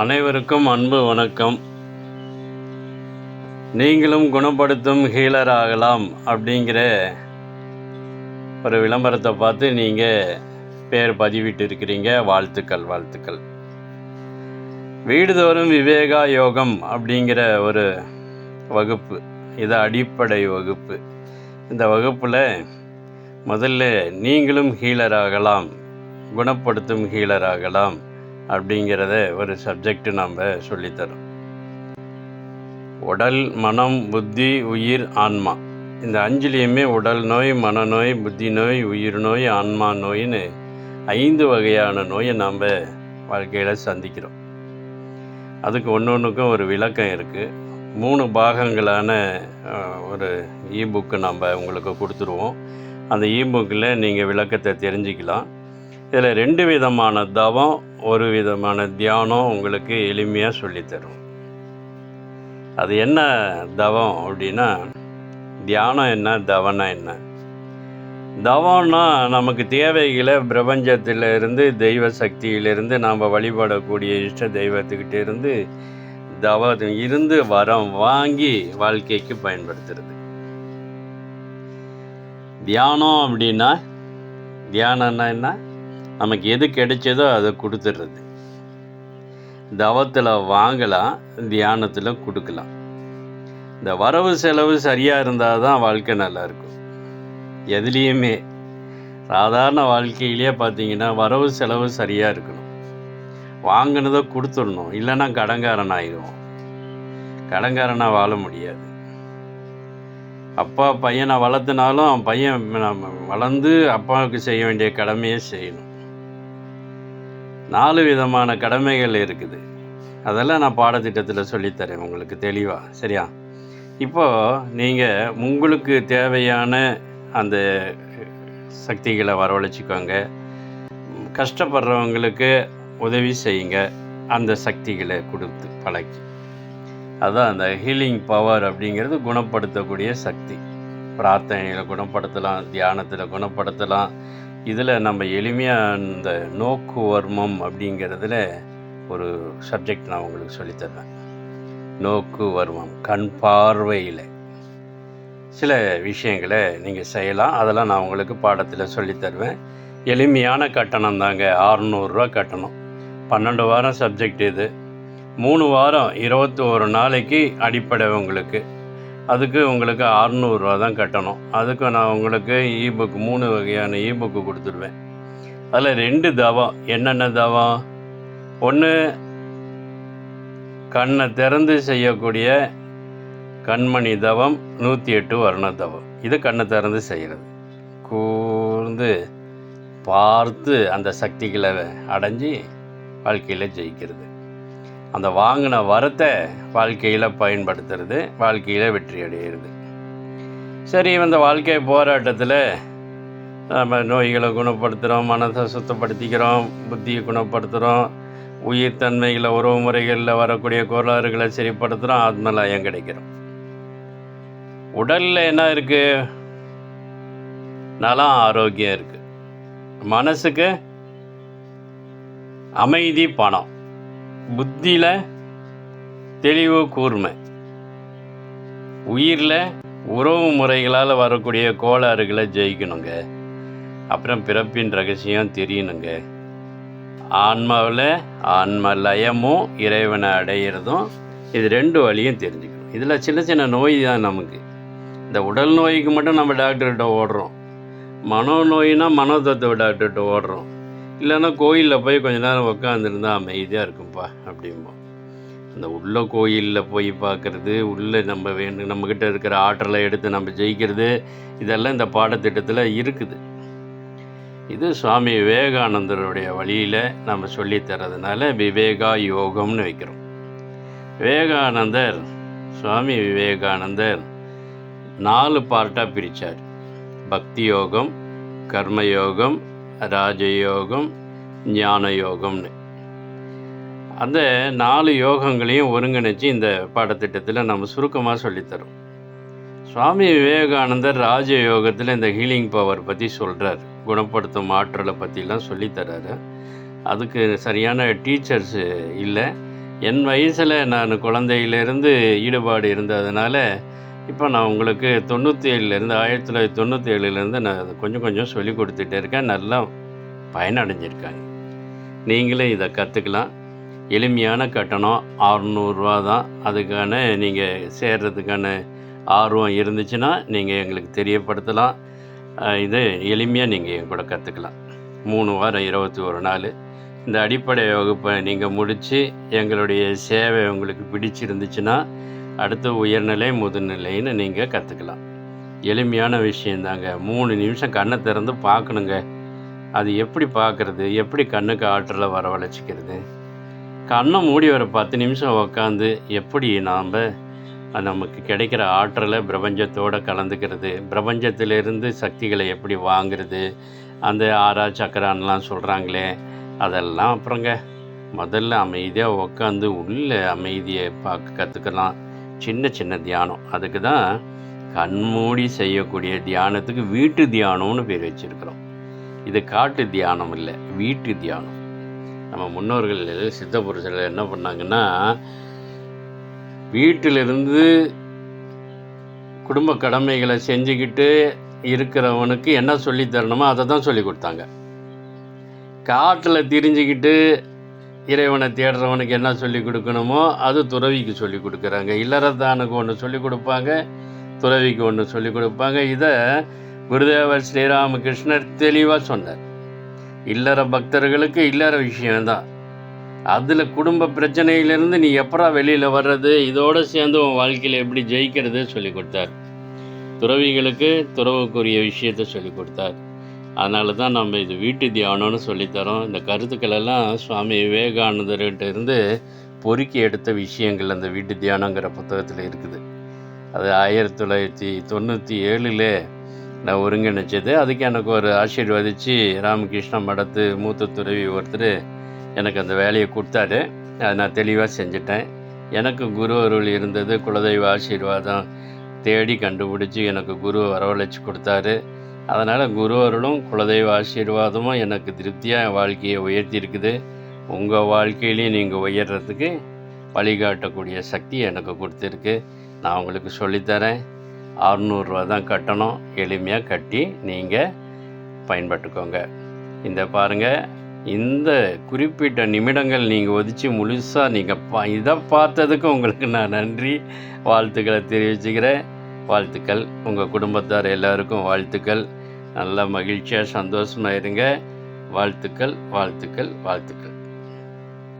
அனைவருக்கும் அன்பு வணக்கம். நீங்களும் குணப்படுத்தும் ஹீலர் ஆகலாம் அப்படிங்கிற ஒரு விளம்பரத்தை பார்த்து நீங்கள் பேர் பதிவிட்டு இருக்கிறீங்க வாழ்த்துக்கள் வாழ்த்துக்கள். வீடுதோறும் விவேகா யோகம் அப்படிங்கிற ஒரு வகுப்பு இது அடிப்படை வகுப்பு. இந்த வகுப்பில் முதல்ல நீங்களும் ஹீலர் ஆகலாம் குணப்படுத்தும் ஹீலர் ஆகலாம் அப்படிங்கிறத ஒரு சப்ஜெக்ட் நாம் சொல்லித்தரோம். உடல் மனம் புத்தி உயிர் ஆன்மா. இந்த அஞ்சுலேயுமே உடல் நோய் மனநோய் புத்தி நோய் உயிர் நோய் ஆன்மா நோயின்னு ஐந்து வகையான நோயை நாம் வாழ்க்கையில் சந்திக்கிறோம். அதுக்கு ஒன்று ஒன்றுக்கும் ஒரு விளக்கம் இருக்குது மூணு பாகங்களான ஒரு இபுக்கு நம்ம உங்களுக்கு கொடுத்துருவோம். அந்த இபுக்கில் நீங்கள் விளக்கத்தை தெரிஞ்சுக்கலாம். இதில் ரெண்டு விதமான தவம் ஒரு விதமான தியானம் உங்களுக்கு எளிமையாக சொல்லித்தரும். அது என்ன தவம் அப்படின்னா தியானம் என்ன தவனா என்ன? தவம்னா நமக்கு தேவைகளை பிரபஞ்சத்திலிருந்து தெய்வ சக்தியிலிருந்து நாம் வழிபடக்கூடிய இஷ்ட தெய்வத்துக்கிட்ட இருந்து தவ இருந்து வரம் வாங்கி வாழ்க்கைக்கு பயன்படுத்துறது. தியானம் அப்படின்னா தியானம்னா என்ன? நமக்கு எது கிடைச்சதோ அதை கொடுத்துட்றது. தவத்தில் வாங்கலாம் தியானத்தில் கொடுக்கலாம். இந்த வரவு செலவு சரியாக இருந்தால் தான் வாழ்க்கை நல்லாயிருக்கும் எதுலேயுமே. சாதாரண வாழ்க்கையிலேயே பார்த்தீங்கன்னா வரவு செலவு சரியாக இருக்கணும். வாங்கினதை கொடுத்துடணும். இல்லைன்னா கடங்காரன் ஆயிடுவோம். கடங்காரனாக வாழ முடியாது. அப்பா பையனை வளர்த்துனாலும் பையன் நம்ம வளர்ந்து அப்பாவுக்கு செய்ய வேண்டிய கடமையை செய்யணும். நாலு விதமான கடமைகள் இருக்குது. அதெல்லாம் நான் பாடத்திட்டத்தில் சொல்லித்தரேன் உங்களுக்கு தெளிவாக சரியா? இப்போது நீங்கள் உங்களுக்கு தேவையான அந்த சக்திகளை வரவழைச்சிக்கோங்க. கஷ்டப்படுறவங்களுக்கு உதவி செய்யுங்க. அந்த சக்திகளை கொடுத்து பழக்கி அதுதான் அந்த ஹீலிங் பவர் அப்படிங்கிறது குணப்படுத்தக்கூடிய சக்தி. பிரார்த்தனையில் குணப்படுத்தலாம் தியானத்தில் குணப்படுத்தலாம் இதில் நம்ம எளிமையாக இந்த நோக்கு வர்மம் அப்படிங்கிறதுல ஒரு சப்ஜெக்ட் நான் உங்களுக்கு சொல்லித்தரேன் நோக்கு வர்மம் கண் பார்வையில். சில விஷயங்களை நீங்கள் செய்யலாம். அதெல்லாம் நான் உங்களுக்கு பாடத்தில் சொல்லித்தருவேன். எளிமையான கட்டணம் தாங்க. அறநூறுரூவா கட்டணம். பன்னெண்டு வாரம் சப்ஜெக்ட் இது. மூணு வாரம் இருபத்தி ஒரு நாளைக்கு அடிப்படை உங்களுக்கு. அதுக்கு உங்களுக்கு அறநூறுரூவா தான் கட்டணும். அதுக்கு நான் உங்களுக்கு இபுக் மூணு வகையான இபுக்கு கொடுத்துருவேன். அதில் ரெண்டு தவம். என்னென்ன தவம்? ஒன்று கண்ணை திறந்து செய்யக்கூடிய கண்மணி தவம் நூற்றி எட்டு வர்ண தவம். இது கண்ணை திறந்து செய்கிறது கூர்ந்து பார்த்து அந்த சக்திகளை அடைஞ்சி வாழ்க்கையில் ஜெயிக்கிறது. அந்த வாங்கின வரத்தை வாழ்க்கையில் பயன்படுத்துறது வாழ்க்கையில் வெற்றி அடைகிறது சரி இந்த வாழ்க்கை போராட்டத்தில் நம்ம நோய்களை குணப்படுத்துகிறோம் மனதை சுத்தப்படுத்திக்கிறோம் புத்தியை குணப்படுத்துகிறோம் உயிர் தன்மைகளை உறவு முறைகளில் வரக்கூடிய கோளாறுகளை சரிப்படுத்துகிறோம் ஆத்மலயம் கிடைக்கிறோம். உடலில் என்ன இருக்குது நலம் ஆரோக்கியம் இருக்குது மனசுக்கு அமைதி பணம். புத்தியில் தெளிவு கூர்மை. உயிரில் உறவு முறைகளால் வரக்கூடிய கோளாறுகளை ஜெயிக்கணுங்க. அப்புறம் பிறப்பின் ரகசியம் தெரியணுங்க. ஆன்மாவில் ஆன்ம லயமும் இறைவனை அடையிறதும் இது ரெண்டு வழியும் தெரிஞ்சுக்கணும். இதில் சின்ன சின்ன நோய் தான் நமக்கு. இந்த உடல் நோய்க்கு மட்டும் நம்ம டாக்டர்கிட்ட ஓடுறோம். மனோ நோயினா மனோதத்துவ டாக்டர்கிட்ட ஓடுறோம். இல்லைன்னா கோயிலில் போய் கொஞ்ச நேரம் உட்காந்துருந்தா அமைதியாக இருக்கும்ப்பா அப்படிம்போம் அந்த உள்ள கோயிலில் போய் பார்க்குறது உள்ளே நம்ம வேணும் நம்மக்கிட்ட இருக்கிற ஆற்றலை எடுத்து நம்ம ஜெயிக்கிறது இதெல்லாம் இந்த பாடத்திட்டத்தில் இருக்குது. இது சுவாமி விவேகானந்தருடைய வழியில் நம்ம சொல்லித்தரதுனால விவேகா யோகம்னு வைக்கிறோம். விவேகானந்தர் சுவாமி விவேகானந்தர் நாலு பார்ட்டாக பிரித்தார் பக்தி யோகம் கர்மயோகம் ராஜயோகம் ஞான யோகம்னு அந்த நாலு யோகங்களையும் ஒருங்கிணைச்சு இந்த பாடத்திட்டத்தில் நம்ம சுருக்கமாக சொல்லித்தரோம். சுவாமி விவேகானந்தர் ராஜ யோகத்தில் இந்த ஹீலிங் பவர் பற்றி சொல்கிறார் குணப்படுத்தும் ஆற்றலை பற்றிலாம் சொல்லித்தராரு. அதுக்கு சரியான டீச்சர்ஸு இல்லை. என் வயசில் நான் குழந்தையிலேருந்து ஈடுபாடு இருந்ததுனால இப்போ நான் உங்களுக்கு தொண்ணூற்றி ஏழுலேருந்து ஆயிரத்தி தொள்ளாயிரத்தி தொண்ணூற்றி ஏழுலேருந்து நான் கொஞ்சம் கொஞ்சம் சொல்லி கொடுத்துட்டே இருக்கேன். நல்லா பயனடைஞ்சிருக்காங்க நீங்களே இதை கற்றுக்கலாம் எளிமையான கட்டணம் அறநூறுரூவா தான். அதுக்கான நீங்கள் சேர்கிறதுக்கான ஆர்வம் இருந்துச்சுன்னா நீங்கள் எங்களுக்கு தெரியப்படுத்தலாம். இது எளிமையாக நீங்கள் என் கூட கற்றுக்கலாம் மூணு வாரம் இருபத்தி ஒரு நாள். இந்த அடிப்படை வகுப்பை நீங்கள் முடித்து எங்களுடைய சேவை உங்களுக்கு பிடிச்சிருந்துச்சுன்னா அடுத்து உயர்நிலை முதுநிலைன்னு நீங்கள் கற்றுக்கலாம் எளிமையான விஷயந்தாங்க. மூணு நிமிஷம் கண்ணை திறந்து பார்க்கணுங்க. அது எப்படி பார்க்குறது? எப்படி கண்ணுக்கு ஆற்றலை வரவழைச்சிக்கிறது? கண்ணை மூடி வர பத்து நிமிஷம் உக்காந்து எப்படி நாம் நமக்கு கிடைக்கிற ஆற்றலை பிரபஞ்சத்தோடு கலந்துக்கிறது? பிரபஞ்சத்திலிருந்து சக்திகளை எப்படி வாங்குறது? அந்த ஆறா சக்கரான்லாம் சொல்கிறாங்களே அதெல்லாம் அப்புறங்க. முதல்ல அமைதியாக உக்காந்து உள்ள அமைதியை பார்க்க கற்றுக்கலாம் சின்ன சின்ன தியானம். அதுக்கு தான் கண்மூடி செய்யக்கூடிய தியானத்துக்கு வீட்டு தியானம்னு பேர் வச்சுருக்கிறோம். இது காட்டு தியானம் இல்லை வீட்டு தியானம். நம்ம முன்னோர்கள் சித்த புருஷர்கள் என்ன பண்ணாங்கன்னா வீட்டிலிருந்து குடும்ப கடமைகளை செஞ்சுக்கிட்டு இருக்கிறவனுக்கு என்ன சொல்லி தரணுமோ அதை தான் சொல்லி கொடுத்தாங்க. காட்டில் திரிஞ்சுக்கிட்டு இறைவனை தேடுறவனுக்கு என்ன சொல்லி கொடுக்கணுமோ அது துறவிக்கு சொல்லி கொடுக்குறாங்க. இல்லறத்தானுக்கு ஒன்று சொல்லி கொடுப்பாங்க துறவிக்கு ஒன்று சொல்லி கொடுப்பாங்க. இதை குருதேவர் ஸ்ரீராமகிருஷ்ணர் தெளிவாக சொன்னார். இல்லற பக்தர்களுக்கு இல்லற விஷயம்தான். அதில் குடும்ப பிரச்சனையிலேருந்து நீ எப்படா வெளியில் வர்றது? இதோடு சேர்ந்து உன் வாழ்க்கையில் எப்படி ஜெயிக்கிறது சொல்லி கொடுத்தார். துறவிகளுக்கு துறவுக்குரிய விஷயத்தை சொல்லி கொடுத்தார். அதனால தான் நம்ம இது வீட்டு தியானம்னு சொல்லித்தரோம். இந்த கருத்துக்களெல்லாம் சுவாமி விவேகானந்தர்கிட்ட இருந்து பொறுக்கி எடுத்த விஷயங்கள் அந்த வீட்டு தியானங்கிற புத்தகத்தில் இருக்குது. அது ஆயிரத்தி தொள்ளாயிரத்தி தொண்ணூற்றி ஏழில் நான் ஒருங்கிணைச்சது. அதுக்கு எனக்கு ஒரு ஆசீர்வதித்து ராமகிருஷ்ண மடத்து மூத்த துறவி ஒருத்தர் எனக்கு அந்த வேலையை கொடுத்தாரு. அதை நான் தெளிவாக செஞ்சிட்டேன். எனக்கு குரு அருள் இருந்தது. குலதெய்வ ஆசீர்வாதம் தேடி கண்டுபிடிச்சி எனக்கு குரு வரவழைச்சி கொடுத்தாரு. அதனால் குரு அருளும் குலதெய்வ ஆசீர்வாதமும் எனக்கு திருப்தியாக என் வாழ்க்கையை உயர்த்தியிருக்குது. உங்கள் வாழ்க்கையிலையும் நீங்கள் உயர்றதுக்கு வழிகாட்டக்கூடிய சக்தி எனக்கு கொடுத்துருக்கு. நான் உங்களுக்கு சொல்லித்தரேன். அறநூறுரூவா தான் கட்டணும். எளிமையாக கட்டி நீங்கள் பயன்பட்டுக்கோங்க. இந்த பாருங்கள் இந்த குறிப்பிட்ட நிமிடங்கள் நீங்கள் ஒதிச்சு முழுசாக நீங்கள் பா இதை பார்த்ததுக்கு உங்களுக்கு நான் நன்றி வாழ்த்துக்களை தெரிவிச்சுக்கிறேன். வாழ்த்துக்கள் உங்கள் குடும்பத்தார் எல்லாருக்கும் வாழ்த்துக்கள். நல்ல மகிழ்ச்சியாக சந்தோஷமாக இருங்க. வாழ்த்துக்கள் வாழ்த்துக்கள் வாழ்த்துக்கள்.